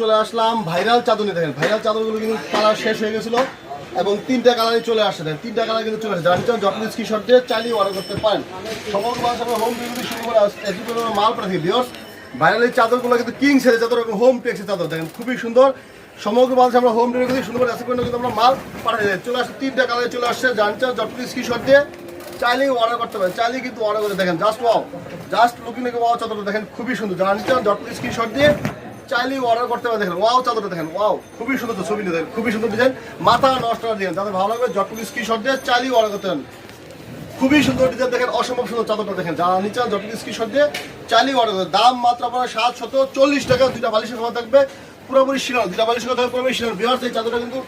চলে আসলাম। ভাইরাল চাদর নিয়ে দেখেন ভাইরাল চাদরগুলো কিন্তু কালার শেষ হয়ে গেছিল এবং তিনটা কালারই চলে আসে দেখেন, তিনটা কালার কিন্তু চলে আসছে। জানি চান যখন স্ক্রিনশট দিয়ে চালিয়ে অর্ডার করতে পারেন। সমগ্র মানুষ আমরা হোম ডেলিভারি শুরু করে এটি করে মাল পাঠাচ্ছি ভিউয়ার্স ভাইরাল এই চাদরগুলো কিন্তু কিং সেলের চাদর এবং হোম টেক্সের চাদর, দেখেন, খুবই সুন্দর। সমগ্র মানুষ আমরা হোম ডেলিভারি সুন্দর করে আসতে কিন্তু আমরা মাল পাঠাই চলে আসছে, তিনটা কালারে চলে আসছে। জানি চান যখন স্ক্রিনশট দিয়ে চাইলেই অর্ডার করতে পারেন। চাইলেই কিন্তু অর্ডার করে দেখেন। জাস্ট ওয়াও জাস্ট লুকিং লেগে ওয়াও চাদরটা দেখেন, খুবই সুন্দর। জানি চান যখন স্ক্রিনশট দিয়ে চাইলেই অর্ডার করতে পারেন, দেখেন ওয়াও চাদরটা দেখেন ওয়াও খুবই সুন্দর ছবি দেখেন, খুবই সুন্দর ডিজাইন মাথা নষ্ট করে দিবেন যাদের ভালো লাগবে যখন স্ক্রিনশট দিয়ে চাইলেই অর্ডার করতে পারেন। খুবই সুন্দর ডিজাইন দেখেন, অসম্ভব সুন্দর চাদরটা দেখেন, যারা নিচে যত স্ক্রিনশট দিয়ে চাইলেই অর্ডার করতে দাম মাত্র আপনার সাত শত চল্লিশ টাকা, দুইটা বালিশের খাবার থাকবে, পুরোপুরি শিলানো দুইটা বালিশের কথা পুরোপুরি শিলানো বিহার এই চাদরটা কিন্তু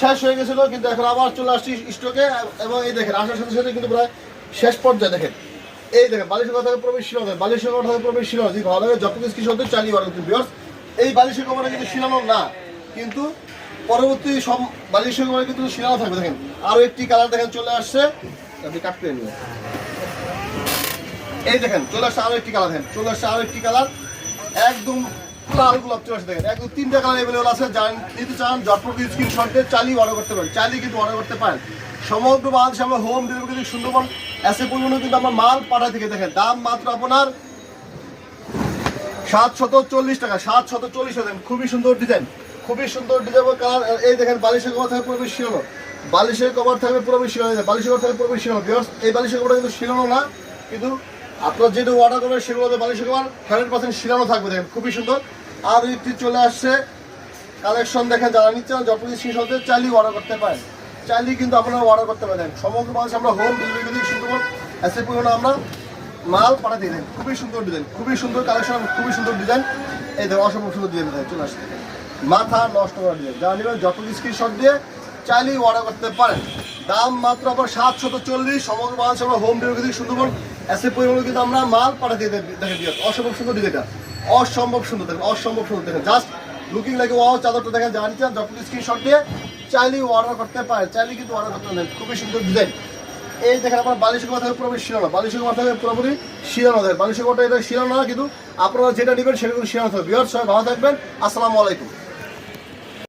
শেষ হয়ে গেছিল, কিন্তু এখন আবার চলে আসছি স্টকে এবং এই দেখেন, আসার সাথে সাথে কিন্তু প্রায় শেষ পর্যায়ে দেখেন। এই দেখেন, বালিশের কথা প্রবেশ দেখেন বালিশের কথা প্রবেশ যদি ভালো লাগে যত স্ক্রিনশট দিয়ে চালিয়ে করতে বিহার এই বালিশের কভারটা কিন্তু শিলানো না। কিন্তু পরবর্তী সব বালিশের কভার কিন্তু শিলানো থাকবে। দেখেন আরও একটি কালার দেখেন, চলে আসছে। আপনি কাটতে নিয়ে এই দেখেন, চলে আসছে আরও একটি কালার দেখেন, চলে আসছে আরও একটি কালার একদম লাল গোলাপ চলে আসছে, দেখেন। একদম তিনটা কালার এভেলেবল আছে যান নিতে চান, জটপট স্ক্রিনশটে চালিয়ে অর্ডার করতে পারেন। চালিয়ে কিন্তু অর্ডার করতে পারেন। সমগ্র বাংলাদেশে আমরা হোম ডেলিভারি সুন্দরবন এসে পরিমাণে কিন্তু আমরা মাল পাঠা থেকে। দেখেন, দাম মাত্র আপনার সাত শত চল্লিশ টাকা সাত শত চল্লিশ টাকা। খুবই সুন্দর ডিজাইন খুবই সুন্দর ডিজাইন কালার। এই দেখেন বালিশের কভার থাকবে পুরোপুরি শিরানো বালিশের কভার থাকবে পুরোপুরি শিরানো বালিশের কভার থাকবে পুরোপুরি শিরানো Viewers, এই বালিশের কভারটা কিন্তু শিরানো না কিন্তু আপনার যেটা অর্ডার করবেন সেগুলো বালিশের কভার হান্ড্রেড পার্সেন্ট শিরানো থাকবে। দেখেন খুবই সুন্দর। আর একটি চলে আসছে কালেকশন দেখেন যারা নিচ্ছেন শেষ হতে চালিয়ে অর্ডার করতে পারেন। চালিয়ে কিন্তু আপনারা অর্ডার করতে পারেন। সমগ্র মানুষ আমরা হোম ডেলিভারি সুন্দর পরিমাণে আমরা মাল পাঠাতে দেন। খুবই সুন্দর ডিজাইন খুবই সুন্দর কালেকশন খুবই সুন্দর ডিজাইন এই দেখো অসম্ভব সুন্দর ডিজাইন দেখেন চলে আসছে। মাথা নষ্ট করা ডিজাইন যা নেবেন যত স্ক্রিনশট দিয়ে চাইলেই অর্ডার করতে পারেন। দাম মাত্র আবার সাতশত চল্লিশ। সমগ্র মানুষ আমরা হোম ডেলিভারি সুন্দরবন এসে পরিমাণে কিন্তু আমরা মাল পাঠাতে দেখেন দিয়ে অসম্ভব সুন্দর ডিজাইনটা অসম্ভব সুন্দর দেখেন, অসম্ভব সুন্দর দেখেন। জাস্ট লুকিং লাগে ওয়াও চাদরটা দেখেন জানি চান, যত স্ক্রিনশট দিয়ে চাইলেই অর্ডার করতে পারেন। চাইলেই কিন্তু অর্ডার করতে পারেন। খুবই সুন্দর ডিজাইন এই দেখেন আপনার বালিশের মাথায় পুরোপুরি শিরানো বালিশের থাকে পুরোপুরি শিরানো থাকে বালিশের কথা এটা শিরানো না, কিন্তু আপনারা যেটা নেবেন সেটা কিন্তু শিরানো থাকবে। বিহার সবাই ভালো থাকবেন। আসসালামু আলাইকুম।